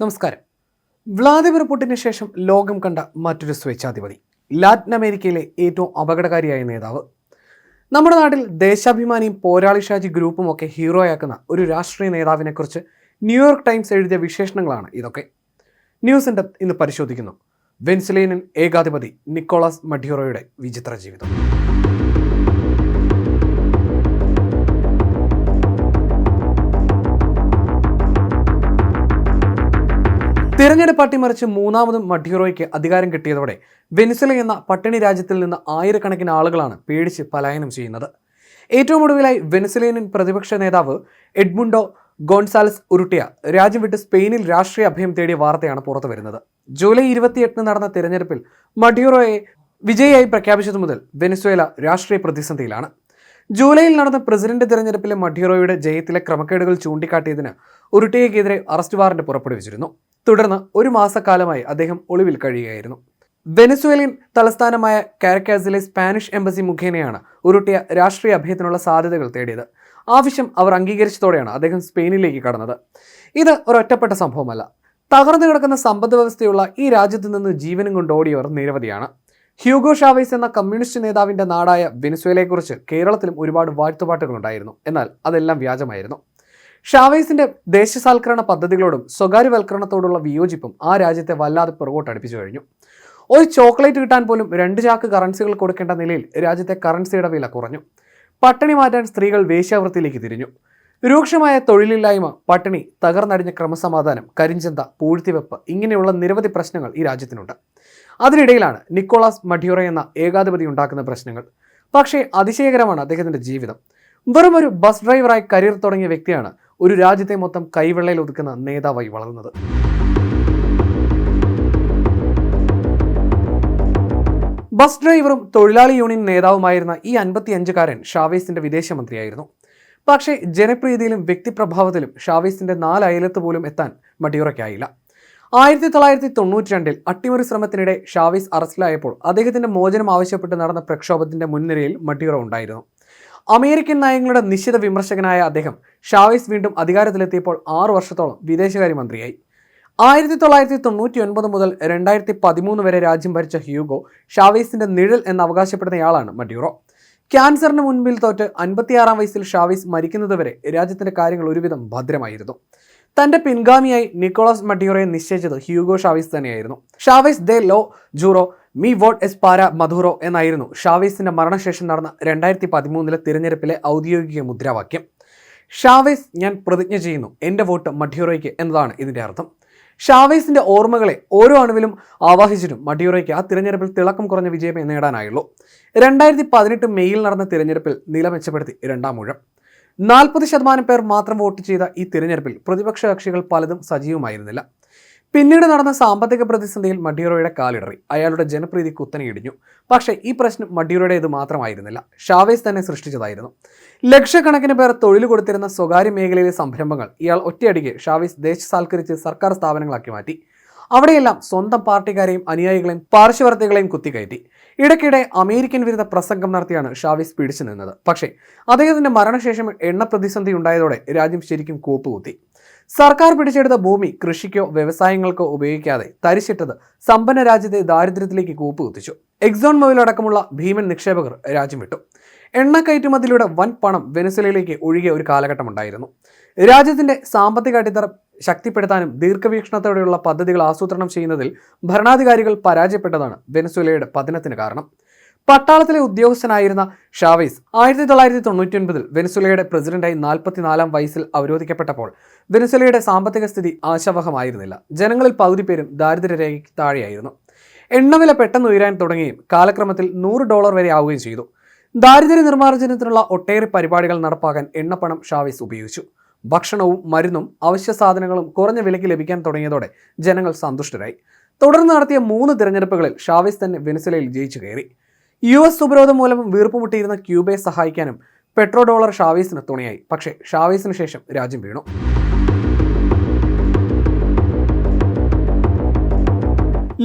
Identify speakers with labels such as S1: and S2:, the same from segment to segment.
S1: നമസ്കാരം. വ്ളാദിമിർ പുടിന് ശേഷം ലോകം കണ്ട മറ്റൊരു സ്വേച്ഛാധിപതി ലാറ്റിൻ അമേരിക്കയിലെ ഏറ്റവും അപകടകാരിയായ നേതാവ്. നമ്മുടെ നാട്ടിൽ ദേശാഭിമാനിയും പോരാളി ഷാജി ഗ്രൂപ്പും ഒക്കെ ഹീറോയാക്കുന്ന ഒരു രാഷ്ട്രീയ നേതാവിനെക്കുറിച്ച് ന്യൂയോർക്ക് ടൈംസ് എഴുതിയ വിശേഷണങ്ങളാണ് ഇതൊക്കെ. ന്യൂസ് ഇൻഡപ് ഇന്ന് പരിശോധിക്കുന്നു. വെൻസിലേനൻ ഏകാധിപതി നിക്കോളാസ് മഡ്യൂറോയുടെ വിചിത്ര ജീവിതം. തിരഞ്ഞെടുപ്പ് അട്ടിമറിച്ച് മൂന്നാമതും മഡ്യൂറോയ്ക്ക് അധികാരം കിട്ടിയതോടെ വെനിസല എന്ന പട്ടിണി രാജ്യത്തിൽ നിന്ന് ആയിരക്കണക്കിന് ആളുകളാണ് പേടിച്ച് പലായനം ചെയ്യുന്നത്. ഏറ്റവും ഒടുവിലായി വെനിസലേനിൻ പ്രതിപക്ഷ നേതാവ് എഡ്മുണ്ടോ ഗോൺസാലസ് ഉരുട്ടിയ രാജ്യം വിട്ട് സ്പെയിനിൽ രാഷ്ട്രീയ അഭയം തേടിയ വാർത്തയാണ് പുറത്തു വരുന്നത്. ജൂലൈ ഇരുപത്തിയെട്ടിന് നടന്ന തിരഞ്ഞെടുപ്പിൽ മഡ്യൂറോയെ വിജയിയായി പ്രഖ്യാപിച്ചതു മുതൽ വെനിസ്വേല രാഷ്ട്രീയ പ്രതിസന്ധിയിലാണ്. ജൂലൈയിൽ നടന്ന പ്രസിഡന്റ് തിരഞ്ഞെടുപ്പിലെ മഡ്യൂറോയുടെ ജയത്തിലെ ക്രമക്കേടുകൾ ചൂണ്ടിക്കാട്ടിയതിന് ഉരുട്ടിയക്കെതിരെ അറസ്റ്റ് വാറന്റ് പുറപ്പെടുവിച്ചിരുന്നു. തുടർന്ന് ഒരു മാസക്കാലമായി അദ്ദേഹം ഒളിവിൽ കഴിയുകയായിരുന്നു. വെനസ്വേലിയൻ തലസ്ഥാനമായ കാരക്കാസിലെ സ്പാനിഷ് എംബസി മുഖേനയാണ് ഉരുട്ടിയ രാഷ്ട്രീയ അഭയത്തിനുള്ള സാധ്യതകൾ തേടിയത്. ആവശ്യം അവർ അംഗീകരിച്ചതോടെയാണ് അദ്ദേഹം സ്പെയിനിലേക്ക് കടന്നത്. ഇത് ഒരൊറ്റപ്പെട്ട സംഭവമല്ല. തകർന്നു കിടക്കുന്ന സമ്പദ് വ്യവസ്ഥയുള്ള ഈ രാജ്യത്ത് നിന്ന് ജീവനും കൊണ്ട് ഓടിയവർ നിരവധിയാണ്. ഹ്യൂഗോ ഷാവേസ് എന്ന കമ്മ്യൂണിസ്റ്റ് നേതാവിന്റെ നാടായ വെനിസ്വേലയെക്കുറിച്ച് കേരളത്തിലും ഒരുപാട് വാഴ്ത്തുപാട്ടുകൾ ഉണ്ടായിരുന്നു എന്നാൽ അതെല്ലാം വ്യാജമായിരുന്നു. ഷാവേസിന്റെ ദേശസാൽക്കരണ പദ്ധതികളോടും സ്വകാര്യവൽക്കരണത്തോടുള്ള വിയോജിപ്പും ആ രാജ്യത്തെ വല്ലാതെ പുറകോട്ട് അടുപ്പിച്ചു കഴിഞ്ഞു. ഒരു ചോക്ലേറ്റ് കിട്ടാൻ പോലും രണ്ട് ചാക്ക് കറൻസികൾ കൊടുക്കേണ്ട നിലയിൽ രാജ്യത്തെ കറൻസിയുടെ വില കുറഞ്ഞു. പട്ടിണി മാറ്റാൻ സ്ത്രീകൾ വേശ്യാവൃത്തിയിലേക്ക് തിരിഞ്ഞു. രൂക്ഷമായ തൊഴിലില്ലായ്മ പട്ടിണി തകർന്നടിഞ്ഞ ക്രമസമാധാനം കരിഞ്ചന്ത പൂഴ്ത്തിവെപ്പ് ഇങ്ങനെയുള്ള നിരവധി പ്രശ്നങ്ങൾ ഈ രാജ്യത്തിനുണ്ട്. അതിനിടയിലാണ് നിക്കോളാസ് മഡ്യൂറ എന്ന ഏകാധിപതി ഉണ്ടാക്കുന്ന പ്രശ്നങ്ങൾ. പക്ഷേ അതിശയകരമാണ് അദ്ദേഹത്തിന്റെ ജീവിതം. വെറും ഒരു ബസ് ഡ്രൈവറായി കരിയർ തുടങ്ങിയ വ്യക്തിയാണ് ഒരു രാജ്യത്തെ മൊത്തം കൈവെള്ളയിൽ ഒതുക്കുന്ന നേതാവായി വളർന്നത്. ബസ് ഡ്രൈവറും തൊഴിലാളി യൂണിയൻ നേതാവുമായിരുന്ന ഈ അൻപത്തിയഞ്ചുകാരൻ ഷാവേസിന്റെ വിദേശമന്ത്രിയായിരുന്നു. പക്ഷേ ജനപ്രീതിയിലും വ്യക്തിപ്രഭാവത്തിലും ഷാവേസിന്റെ നാലയലത്ത് പോലും എത്താൻ മഡിയൂറയ്ക്കായില്ല ആയിരത്തി തൊള്ളായിരത്തി തൊണ്ണൂറ്റി രണ്ടിൽ അട്ടിമറി ശ്രമത്തിനിടെ ഷാവേസ് അറസ്റ്റിലായപ്പോൾ അദ്ദേഹത്തിന്റെ മോചനം ആവശ്യപ്പെട്ട് നടന്ന പ്രക്ഷോഭത്തിന്റെ മുൻനിരയിൽ മട്ടിയുറ ഉണ്ടായിരുന്നു അമേരിക്കൻ നയങ്ങളുടെ നിശ്ചിത വിമർശകനായ അദ്ദേഹം ഷാവേസ് വീണ്ടും അധികാരത്തിലെത്തിയപ്പോൾ ആറു വർഷത്തോളം വിദേശകാര്യമന്ത്രിയായി. ആയിരത്തി തൊള്ളായിരത്തി തൊണ്ണൂറ്റി ഒൻപത് മുതൽ രണ്ടായിരത്തി പതിമൂന്ന് വരെ രാജ്യം ഭരിച്ച ഹ്യൂഗോ ഷാവേസിന്റെ നിഴൽ എന്ന് അവകാശപ്പെടുന്നയാളാണ് മഡ്യൂറോ. ക്യാൻസറിന് മുൻപിൽ തോറ്റ് അൻപത്തിയാറാം വയസ്സിൽ ഷാവേസ് മരിക്കുന്നതുവരെ രാജ്യത്തിന്റെ കാര്യങ്ങൾ ഒരുവിധം ഭദ്രമായിരുന്നു. തന്റെ പിൻഗാമിയായി നിക്കോളാസ് മഡ്യൂറോയെ നിശ്ചയിച്ചത് ഹ്യൂഗോ ഷാവേസ് തന്നെയായിരുന്നു. ഷാവേസ് ദേ ലോ ജൂറോ മീ വോട്ട് എസ് പാര മധുറോ എന്നായിരുന്നു ഷാവേസിന്റെ മരണശേഷം നടന്ന രണ്ടായിരത്തി പതിമൂന്നിലെ തിരഞ്ഞെടുപ്പിലെ ഔദ്യോഗിക മുദ്രാവാക്യം. ഷാവേസ് ഞാൻ പ്രതിജ്ഞ ചെയ്യുന്നു. എന്റെ വോട്ട് മഡ്യൂറോയ്ക്ക് എന്നതാണ് ഇതിന്റെ അർത്ഥം. ഷാവേസിന്റെ ഓർമ്മകളെ ഓരോ അണുവിലും ആവാഹിച്ചിട്ടും മഡ്യൂറോയ്ക്ക് ആ തിരഞ്ഞെടുപ്പിൽ തിളക്കം കുറഞ്ഞ വിജയമേ നേടാനായുള്ളൂ. രണ്ടായിരത്തി പതിനെട്ട് മെയ്യിൽ നടന്ന തിരഞ്ഞെടുപ്പിൽ നില മെച്ചപ്പെടുത്തി രണ്ടാം ഊഴം. നാൽപ്പത് ശതമാനം പേർ മാത്രം വോട്ട് ചെയ്ത ഈ തിരഞ്ഞെടുപ്പിൽ പ്രതിപക്ഷ കക്ഷികൾ പലതും സജീവമായിരുന്നില്ല. പിന്നീട് നടന്ന സാമ്പത്തിക പ്രതിസന്ധിയിൽ മഡ്യൂറോയുടെ കാലിടറി. അയാളുടെ ജനപ്രീതി കുത്തനെ ഇടിഞ്ഞു. പക്ഷേ ഈ പ്രശ്നം മഡ്യൂറോയുടേത് മാത്രമായിരുന്നില്ല. ഷാവേസ് തന്നെ സൃഷ്ടിച്ചതായിരുന്നു. ലക്ഷക്കണക്കിന് പേർ തൊഴിൽ കൊടുത്തിരുന്ന സ്വകാര്യ മേഖലയിലെ സംരംഭങ്ങൾ ഇയാൾ ഒറ്റയടിക്ക് ഷാവേസ് ദേശസാൽക്കരിച്ച് സർക്കാർ സ്ഥാപനങ്ങളാക്കി മാറ്റി. അവിടെയെല്ലാം സ്വന്തം പാർട്ടിക്കാരെയും അനുയായികളെയും പാർശ്വവർത്തികളെയും കുത്തിക്കയറ്റി. ഇടയ്ക്കിടെ അമേരിക്കൻ വിരുദ്ധ പ്രസംഗം നടത്തിയാണ് ഷാവിസ് പിടിച്ചു നിന്നത്. പക്ഷേ അദ്ദേഹത്തിന്റെ മരണശേഷം എണ്ണ പ്രതിസന്ധി ഉണ്ടായതോടെ രാജ്യം ശരിക്കും കൂപ്പുകുത്തി. സർക്കാർ പിടിച്ചെടുത്ത ഭൂമി കൃഷിക്കോ വ്യവസായങ്ങൾക്കോ ഉപയോഗിക്കാതെ തരിശിട്ടത് സമ്പന്ന രാജ്യത്തെ ദാരിദ്ര്യത്തിലേക്ക് കൂപ്പുകുത്തിച്ചു. എക്സോൺ മൊബൈൽ അടക്കമുള്ള ഭീമൻ നിക്ഷേപകർ രാജ്യം വിട്ടു. എണ്ണ കയറ്റുമതിയിലൂടെ വൻ പണം വെനസ്വലയിലേക്ക് ഒഴുകിയ ഒരു കാലഘട്ടമുണ്ടായിരുന്നു. രാജ്യത്തിന്റെ സാമ്പത്തിക അടിത്തറ ശക്തിപ്പെടുത്താനും ദീർഘവീക്ഷണത്തോടെയുള്ള പദ്ധതികൾ ആസൂത്രണം ചെയ്യുന്നതിൽ ഭരണാധികാരികൾ പരാജയപ്പെട്ടതാണ് വെനസ്വേലയുടെ പതനത്തിന് കാരണം. പട്ടാളത്തിലെ ഉദ്യോഗസ്ഥനായിരുന്ന ഷാവേസ് ആയിരത്തി തൊള്ളായിരത്തി തൊണ്ണൂറ്റി ഒൻപതിൽ വെനസുലയുടെ പ്രസിഡന്റായി നാൽപ്പത്തിനാലാം വയസ്സിൽ അവരോധിക്കപ്പെട്ടപ്പോൾ വെനസുലയുടെ സാമ്പത്തിക സ്ഥിതി ആശാവഹമായിരുന്നില്ല. ജനങ്ങളിൽ പകുതി പേരും ദാരിദ്ര്യരേഖയ്ക്ക് താഴെയായിരുന്നു. എണ്ണവില പെട്ടെന്ന് ഉയരാൻ തുടങ്ങുകയും കാലക്രമത്തിൽ നൂറ് ഡോളർ വരെ ആവുകയും ചെയ്തു. ദാരിദ്ര്യ നിർമ്മാർജനത്തിനുള്ള ഒട്ടേറെ പരിപാടികൾ നടപ്പാക്കാൻ എണ്ണപ്പണം ഷാവേസ് ഉപയോഗിച്ചു. ഭക്ഷണവും മരുന്നും അവശ്യ സാധനങ്ങളും കുറഞ്ഞ വിലയ്ക്ക് ലഭിക്കാൻ തുടങ്ങിയതോടെ ജനങ്ങൾ സന്തുഷ്ടരായി. തുടർന്ന് നടത്തിയ മൂന്ന് തിരഞ്ഞെടുപ്പുകളിൽ ഷാവേസ് തന്നെ വെനസുലയിൽ ജയിച്ചു കയറി. യു എസ് ഉപരോധം മൂലം വീർപ്പുമുട്ടിയിരുന്ന ക്യൂബയെ സഹായിക്കാനും പെട്രോ ഡോളർ ഷാവേസിന് തുണയായി. പക്ഷേ ഷാവേസിന് ശേഷം രാജ്യം വീണു.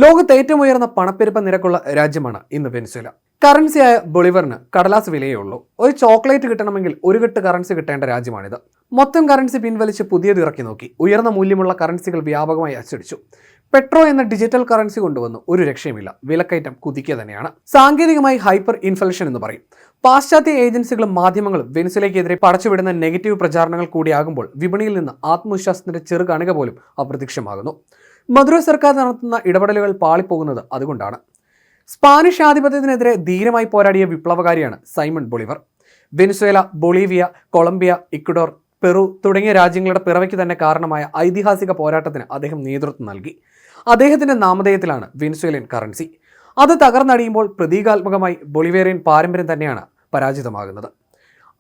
S1: ലോകത്ത് ഏറ്റവും ഉയർന്ന പണപ്പെരുപ്പ നിരക്കുള്ള രാജ്യമാണ് ഇന്ന് വെനിസ്വല. കറൻസിയായ ബൊളിവറിന് കടലാസ് വിലയേ ഉള്ളൂ. ഒരു ചോക്ലേറ്റ് കിട്ടണമെങ്കിൽ ഒരു കെട്ട് കറൻസി കിട്ടേണ്ട രാജ്യമാണിത്. മൊത്തം കറൻസി പിൻവലിച്ച് പുതിയത് ഇറക്കി നോക്കി. ഉയർന്ന മൂല്യമുള്ള കറൻസികൾ വ്യാപകമായി അച്ചടിച്ചു. പെട്രോ എന്ന ഡിജിറ്റൽ കറൻസി കൊണ്ടുവന്നു. ഒരു രക്ഷയുമില്ല. വിലക്കയറ്റം കുതിക്കുക തന്നെയാണ്. സാങ്കേതികമായി ഹൈപ്പർ ഇൻഫ്ലേഷൻ എന്ന് പറയും. പാശ്ചാത്യ ഏജൻസികളും മാധ്യമങ്ങളും വെനിസിലേക്കെതിരെ പടച്ചുവിടുന്ന നെഗറ്റീവ് പ്രചാരണങ്ങൾ കൂടിയാകുമ്പോൾ വിപണിയിൽ നിന്ന് ആത്മവിശ്വാസത്തിന്റെ ചെറുകണിക പോലും അപ്രത്യക്ഷമാകുന്നു. മധുര സർക്കാർ നടത്തുന്ന ഇടപെടലുകൾ പാളിപ്പോകുന്നത് അതുകൊണ്ടാണ്. സ്പാനിഷ് ആധിപത്യത്തിനെതിരെ ധീരമായി പോരാടിയ വിപ്ലവകാരിയാണ് Simon Bolivar. Venezuela Bolivia Colombia Ecuador Peru തുടങ്ങിയ രാജ്യങ്ങളുടെ പിറവയ്ക്ക് തന്നെ കാരണമായ ഐതിഹാസിക പോരാട്ടത്തിന് അദ്ദേഹം നേതൃത്വം നൽകി. അദ്ദേഹത്തിന്റെ നാമധേയത്തിലാണ് വെനിസ്വേലിയൻ കറൻസി അത് തകർന്നടിയുമ്പോൾ പ്രതീകാത്മകമായി ബൊളിവേറിയൻ പാരമ്പര്യം തന്നെയാണ് പരാജിതമാകുന്നത്.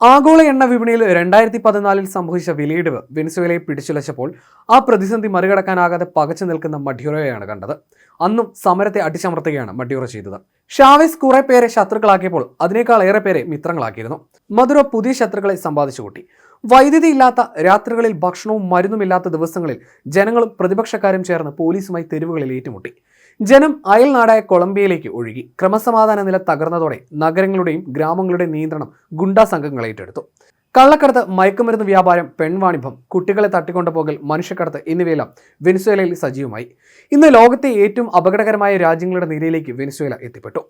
S1: ആഗോള എണ്ണ വിപണിയിൽ രണ്ടായിരത്തി പതിനാലിൽ സംഭവിച്ച വിലയിടിവ് വെനിസുവേലയെ പിടിച്ചുലച്ചപ്പോൾ ആ പ്രതിസന്ധി മറികടക്കാനാകാതെ പകച്ചു നിൽക്കുന്ന മഡ്യൂറോയാണ് കണ്ടത്. അന്നും സമരത്തെ അടിച്ചമർത്തുകയാണ് മഡ്യൂറോ ചെയ്തത്. ഷാവേസ് കുറെ പേരെ ശത്രുക്കളാക്കിയപ്പോൾ അതിനേക്കാൾ ഏറെ പേരെ മിത്രങ്ങളാക്കിയിരുന്നു. മധുര പുതിയ ശത്രുക്കളെ സമ്പാദിച്ചു കൂട്ടി വൈദ്യുതി ഇല്ലാത്ത രാത്രികളിൽ ഭക്ഷണവും മരുന്നുമില്ലാത്ത ദിവസങ്ങളിൽ ജനങ്ങളും പ്രതിപക്ഷക്കാരും ചേർന്ന് പോലീസുമായി തെരുവുകളിൽ ഏറ്റുമുട്ടി. ജനം അയൽനാടായ കൊളംബിയയിലേക്ക് ഒഴുകി. ക്രമസമാധാന നില തകർന്നതോടെ നഗരങ്ങളുടെയും ഗ്രാമങ്ങളുടെയും നിയന്ത്രണം ഗുണ്ടാ സംഘങ്ങൾ ഏറ്റെടുത്തു. കള്ളക്കടത്ത് മയക്കുമരുന്ന് വ്യാപാരം പെൺവാണിഭം കുട്ടികളെ തട്ടിക്കൊണ്ടുപോകൽ മനുഷ്യക്കടത്ത് എന്നിവയെല്ലാം വെനിസ്വേലയിൽ സജീവമായി. ഇന്ന് ലോകത്തെ ഏറ്റവും അപകടകരമായ രാജ്യങ്ങളുടെ നിരയിലേക്ക് വെനിസ്വേല എത്തിപ്പെട്ടു.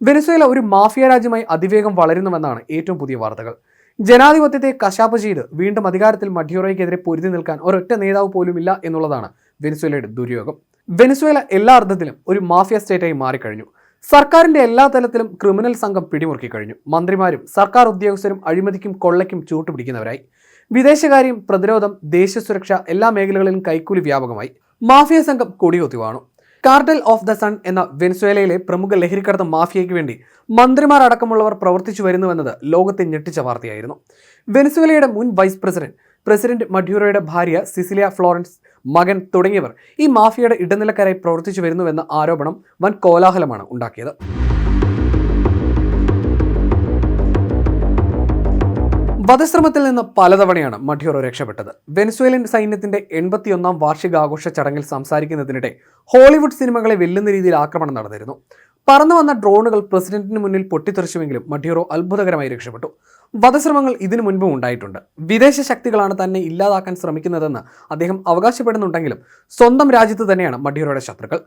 S1: വെനിസ്വേല ഒരു മാഫിയ രാജ്യമായി അതിവേഗം വളരുന്നുവെന്നാണ് ഏറ്റവും പുതിയ വാർത്തകൾ. ജനാധിപത്യത്തെ കശാപ്പ് ചെയ്ത് വീണ്ടും അധികാരത്തിൽ മഡ്യൂറോയ്ക്കെതിരെ പൊരുതി നിൽക്കാൻ ഒരൊറ്റ നേതാവ് പോലും ഇല്ല എന്നുള്ളതാണ് വെനിസ്വേലയുടെ ദുര്യോഗം. വെനിസ്വേല എല്ലാ അർത്ഥത്തിലും ഒരു മാഫിയ സ്റ്റേറ്റായി മാറിക്കഴിഞ്ഞു. സർക്കാരിന്റെ എല്ലാ തലത്തിലും ക്രിമിനൽ സംഘം പിടിമുറുക്കി കഴിഞ്ഞു മന്ത്രിമാരും സർക്കാർ ഉദ്യോഗസ്ഥരും അഴിമതിക്കും കൊള്ളയ്ക്കും ചൂട്ടുപിടിക്കുന്നവരായി. വിദേശകാര്യം പ്രതിരോധം ദേശീയ സുരക്ഷ എല്ലാ മേഖലകളിലും കൈക്കൂലി വ്യാപകമായി. മാഫിയ സംഘം കൊടിയൊത്തി വാണു കാർട്ടൽ ഓഫ് ദ സൺ എന്ന വെനസ്വേലയിലെ പ്രമുഖ ലഹരിക്കടത്ത് മാഫിയയ്ക്ക് വേണ്ടി മന്ത്രിമാർ അടക്കമുള്ളവർ പ്രവർത്തിച്ചു വരുന്നുവെന്നത് ലോകത്തെ ഞെട്ടിച്ച വാർത്തയായിരുന്നു. വെനസ്വേലയുടെ മുൻ വൈസ് പ്രസിഡന്റ് പ്രസിഡന്റ് മഡ്യൂറോയുടെ ഭാര്യ സിസിലിയ ഫ്ലോറൻസ് മകൻ തുടങ്ങിയവർ ഈ മാഫിയയുടെ ഇടനിലക്കാരായി പ്രവർത്തിച്ചു വരുന്നുവെന്ന ആരോപണം വൻ കോലാഹലമാണ് ഉണ്ടാക്കിയത്. വധശ്രമത്തിൽ നിന്ന് പലതവണയാണ് മഠിയോറോ രക്ഷപ്പെട്ടത്. വെനസ്വേലൻ സൈന്യത്തിന്റെ എൺപത്തിയൊന്നാം വാർഷികാഘോഷ ചടങ്ങിൽ സംസാരിക്കുന്നതിനിടെ ഹോളിവുഡ് സിനിമകളെ വെല്ലുന്ന രീതിയിൽ ആക്രമണം നടന്നിരുന്നു. പറന്നു വന്ന ഡ്രോണുകൾ പ്രസിഡന്റിന് മുന്നിൽ പൊട്ടിത്തെറിച്ചുവെങ്കിലും മഠിയോറോ അത്ഭുതകരമായി രക്ഷപ്പെട്ടു. വധശ്രമങ്ങൾ ഇതിനു മുൻപും ഉണ്ടായിട്ടുണ്ട്. വിദേശ ശക്തികളാണ് തന്നെ ഇല്ലാതാക്കാൻ ശ്രമിക്കുന്നതെന്ന് അദ്ദേഹം അവകാശപ്പെടുന്നുണ്ടെങ്കിലും സ്വന്തം രാജ്യത്ത് തന്നെയാണ് മഠിയോറോയുടെ ശത്രുക്കൾ.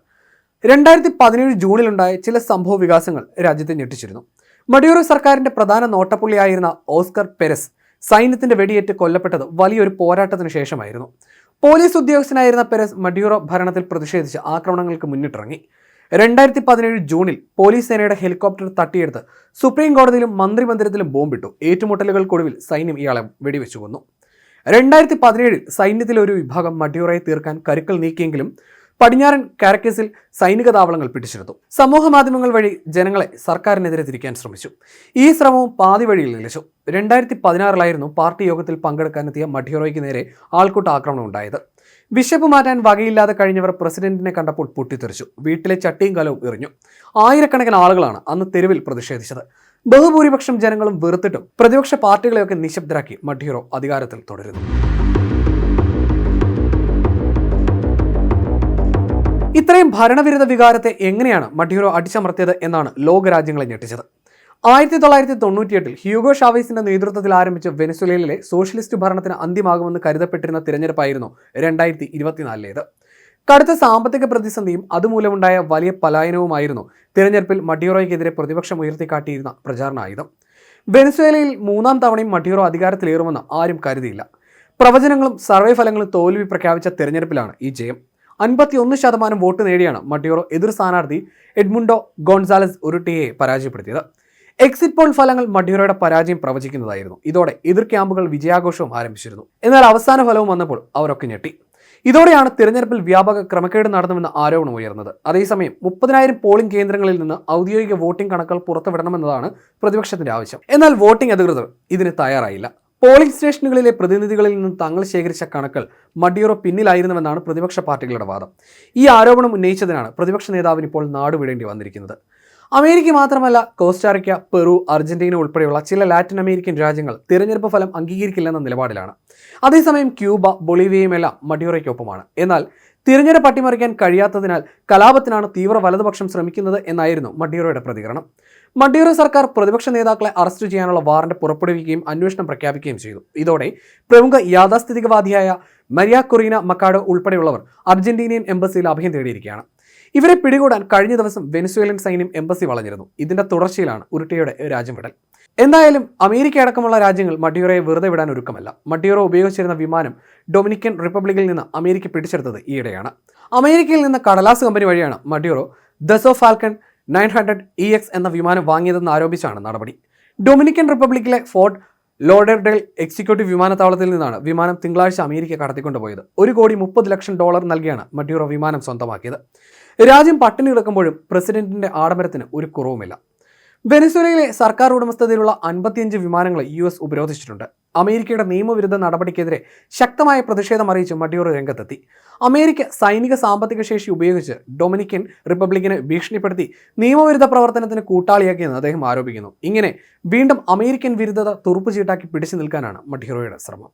S1: രണ്ടായിരത്തി പതിനേഴ് ജൂണിലുണ്ടായ ചില സംഭവ വികാസങ്ങൾ രാജ്യത്തെ ഞെട്ടിച്ചിരുന്നു. മഡിയൂറോ സർക്കാരിന്റെ പ്രധാന നോട്ടപ്പുള്ളിയായിരുന്ന ഓസ്കർ പെരസ് സൈന്യത്തിന്റെ വെടിയേറ്റ് കൊല്ലപ്പെട്ടത് വലിയൊരു പോരാട്ടത്തിന് ശേഷമായിരുന്നു. പോലീസ് ഉദ്യോഗസ്ഥനായിരുന്ന പെരസ് മഡ്യൂറോ ഭരണത്തിൽ പ്രതിഷേധിച്ച് ആക്രമണങ്ങൾക്ക് മുന്നിട്ടിറങ്ങി. രണ്ടായിരത്തി പതിനേഴ് ജൂണിൽ പോലീസ് സേനയുടെ ഹെലികോപ്റ്റർ തട്ടിയെടുത്ത് സുപ്രീം കോടതിയിലും മന്ത്രിമന്ദിരത്തിലും ബോംബിട്ടു. ഏറ്റുമുട്ടലുകൾക്കൊടുവിൽ സൈന്യം ഇയാളെ വെടിവെച്ചു കൊന്നു. രണ്ടായിരത്തി പതിനേഴിൽ സൈന്യത്തിലെ ഒരു വിഭാഗം മഡിയൂറയെ തീർക്കാൻ കരുക്കൾ നീക്കിയെങ്കിലും പടിഞ്ഞാറൻ കാരക്കേസിൽ സൈനിക താവളങ്ങൾ പിടിച്ചെടുത്തു. സമൂഹ മാധ്യമങ്ങൾ വഴി ജനങ്ങളെ സർക്കാരിനെതിരെ തിരിക്കാൻ ശ്രമിച്ചു. ഈ ശ്രമവും പാതി വഴിയിൽ നിലച്ചു. രണ്ടായിരത്തി പതിനാറിലായിരുന്നു പാർട്ടി യോഗത്തിൽ പങ്കെടുക്കാനെത്തിയ മഠിയോറോയ്ക്ക് നേരെ ആൾക്കൂട്ട ആക്രമണം ഉണ്ടായത്. ബിഷപ്പ് മാറ്റാൻ വകയില്ലാതെ കഴിഞ്ഞവർ പ്രസിഡന്റിനെ കണ്ടപ്പോൾ പൊട്ടിത്തെറിച്ചു. വീട്ടിലെ ചട്ടിയും കലവും എറിഞ്ഞു. ആയിരക്കണക്കിന് ആളുകളാണ് അന്ന് തെരുവിൽ പ്രതിഷേധിച്ചത്. ബഹുഭൂരിപക്ഷം ജനങ്ങളും വെറുത്തിട്ടും പ്രതിപക്ഷ പാർട്ടികളെയൊക്കെ നിശബ്ദരാക്കി മഠിയോറോ അധികാരത്തിൽ തുടരുന്നു. ഇത്രയും ഭരണവിരുദ്ധ വികാരത്തെ എങ്ങനെയാണ് മഡ്യൂറോ അടിച്ചമർത്തിയത് എന്നാണ് ലോകരാജ്യങ്ങളെ ഞെട്ടിച്ചത്. ആയിരത്തി തൊള്ളായിരത്തി തൊണ്ണൂറ്റിയെട്ടിൽ ഹ്യൂഗോ ഷാവേസിന്റെ നേതൃത്വത്തിൽ ആരംഭിച്ച വെനസുലയിലെ സോഷ്യലിസ്റ്റ് ഭരണത്തിന് അന്ത്യമാകുമെന്ന് കരുതപ്പെട്ടിരുന്ന തിരഞ്ഞെടുപ്പായിരുന്നു രണ്ടായിരത്തി ഇരുപത്തിനാലിലേത് കടുത്ത സാമ്പത്തിക പ്രതിസന്ധിയും അതുമൂലമുണ്ടായ വലിയ പലായനവുമായിരുന്നു തിരഞ്ഞെടുപ്പിൽ മഡ്യൂറോയ്ക്കെതിരെ പ്രതിപക്ഷം ഉയർത്തിക്കാട്ടിയിരുന്ന പ്രചാരണ ആയുധം വെനസ്വേലയിൽ മൂന്നാം തവണയും മഡ്യൂറോ അധികാരത്തിലേറുമെന്ന് ആരും കരുതിയില്ല. പ്രവചനങ്ങളും സർവേ ഫലങ്ങളും തോൽവി പ്രഖ്യാപിച്ച തിരഞ്ഞെടുപ്പിലാണ് ഈ ജയം. അൻപത്തിയൊന്ന് ശതമാനം വോട്ട് നേടിയാണ് മട്ടിയോറോ എതിർ സ്ഥാനാർത്ഥി എഡ്മുണ്ടോ ഗോൺസാലസ് ഉരുട്ടിയെ പരാജയപ്പെടുത്തിയത്. എക്സിറ്റ് പോൾ ഫലങ്ങൾ മഡ്യൂറോയുടെ പരാജയം പ്രവചിക്കുന്നതായിരുന്നു. ഇതോടെ എതിർ ക്യാമ്പുകൾ വിജയാഘോഷവും ആരംഭിച്ചിരുന്നു. എന്നാൽ അവസാന ഫലവും വന്നപ്പോൾ അവരൊക്കെ ഞെട്ടി. ഇതോടെയാണ് തിരഞ്ഞെടുപ്പിൽ വ്യാപക ക്രമക്കേട് നടന്നുവെന്ന ആരോപണം ഉയർന്നത്. അതേസമയം മുപ്പതിനായിരം പോളിംഗ് കേന്ദ്രങ്ങളിൽ നിന്ന് ഔദ്യോഗിക വോട്ടിംഗ് കണക്കുകൾ പുറത്തുവിടണമെന്നതാണ് പ്രതിപക്ഷത്തിന്റെ ആവശ്യം. എന്നാൽ വോട്ടിംഗ് അധികൃതർ ഇതിന് തയ്യാറായില്ല. പോളിംഗ് സ്റ്റേഷനുകളിലെ പ്രതിനിധികളിൽ നിന്ന് തങ്ങൾ ശേഖരിച്ച കണക്കുകൾ മഡിയൂറോ പിന്നിലായിരുന്നുവെന്നാണ് പ്രതിപക്ഷ പാർട്ടികളുടെ വാദം. ഈ ആരോപണം ഉന്നയിച്ചതിനാണ് പ്രതിപക്ഷ നേതാവിന് ഇപ്പോൾ നാടുവിടേണ്ടി വന്നിരിക്കുന്നത്. അമേരിക്ക മാത്രമല്ല കോസ്റ്റാറിക്ക പെറു അർജന്റീന ഉൾപ്പെടെയുള്ള ചില ലാറ്റിൻ അമേരിക്കൻ രാജ്യങ്ങൾ തിരഞ്ഞെടുപ്പ് ഫലം അംഗീകരിക്കില്ലെന്ന നിലപാടിലാണ്. അതേസമയം ക്യൂബ ബൊളീവിയയുമെല്ലാം മഡിയൂറയ്ക്കൊപ്പമാണ് എന്നാൽ തിരഞ്ഞെടുപ്പ് അട്ടിമറിക്കാൻ കഴിയാത്തതിനാൽ കലാപത്തിനാണ് തീവ്ര വലതുപക്ഷം ശ്രമിക്കുന്നത് എന്നായിരുന്നു മഡ്യൂറോയുടെ പ്രതികരണം. മഡ്യൂറോ സർക്കാർ പ്രതിപക്ഷ നേതാക്കളെ അറസ്റ്റ് ചെയ്യാനുള്ള വാറന്റ് പുറപ്പെടുവിക്കുകയും അന്വേഷണം പ്രഖ്യാപിക്കുകയും ചെയ്തു. ഇതോടെ പ്രമുഖ യാഥാസ്ഥിതികവാദിയായ മരിയ കൊറീന മക്കാഡോ ഉൾപ്പെടെയുള്ളവർ അർജന്റീനിയൻ എംബസിയിൽ അഭയം തേടിയിരിക്കുകയാണ്. ഇവരെ പിടികൂടാൻ കഴിഞ്ഞ ദിവസം വെനസ്വേലൻ സൈന്യം എംബസി വളഞ്ഞിരുന്നു. ഇതിന്റെ തുടർച്ചയിലാണ് ഉരുട്ടിയുടെ രാജ്യം വിടൽ. എന്തായാലും അമേരിക്ക അടക്കമുള്ള രാജ്യങ്ങൾ മഡ്യൂറോയെ വെറുതെ വിടാൻ ഒരുക്കമല്ല. മഡ്യൂറോ ഉപയോഗിച്ചിരുന്ന വിമാനം ഡൊമിനിക്കൻ റിപ്പബ്ലിക്കിൽ നിന്ന് അമേരിക്ക പിടിച്ചെടുത്തത് ഈയിടെയാണ്. അമേരിക്കയിൽ നിന്ന് കടലാസ് കമ്പനി വഴിയാണ് Maduro Dassault Falcon nine hundred E X എന്ന വിമാനം വാങ്ങിയതെന്ന് ആരോപിച്ചാണ് നടപടി. ഡൊമിനിക്കൻ റിപ്പബ്ലിക്കിലെ ഫോർട്ട് ലോഡർഡേൽ എക്സിക്യൂട്ടീവ് വിമാനത്താവളത്തിൽ നിന്നാണ് വിമാനം തിങ്കളാഴ്ച അമേരിക്ക കടത്തിക്കൊണ്ടുപോയത്. ഒരു കോടി മുപ്പത് ലക്ഷം ഡോളർ നൽകിയാണ് മഡ്യൂറോ വിമാനം സ്വന്തമാക്കിയത്. രാജ്യം പട്ടിണി കിടക്കുമ്പോഴും പ്രസിഡന്റിന്റെ ആഡംബരത്തിന് ഒരു കുറവുമില്ല. വെനസ്വേലയിലെ സർക്കാർ ഉടമസ്ഥതയിലുള്ള അൻപത്തിയഞ്ച് വിമാനങ്ങളെ യു എസ് ഉപരോധിച്ചിട്ടുണ്ട്. അമേരിക്കയുടെ നിയമവിരുദ്ധ നടപടിക്കെതിരെ ശക്തമായ പ്രതിഷേധം അറിയിച്ച് മഡ്യൂറോ രംഗത്തെത്തി. അമേരിക്ക സൈനിക സാമ്പത്തിക ശേഷി ഉപയോഗിച്ച് ഡൊമിനിക്കൻ റിപ്പബ്ലിക്കിനെ ഭീഷണിപ്പെടുത്തി നിയമവിരുദ്ധ പ്രവർത്തനത്തിന് കൂട്ടാളിയാക്കിയെന്ന് അദ്ദേഹം ആരോപിക്കുന്നു. ഇങ്ങനെ വീണ്ടും അമേരിക്കൻ വിരുദ്ധത തുറുപ്പുചീട്ടാക്കി പിടിച്ചു നിൽക്കാനാണ് മഡ്യൂറോയുടെ ശ്രമം.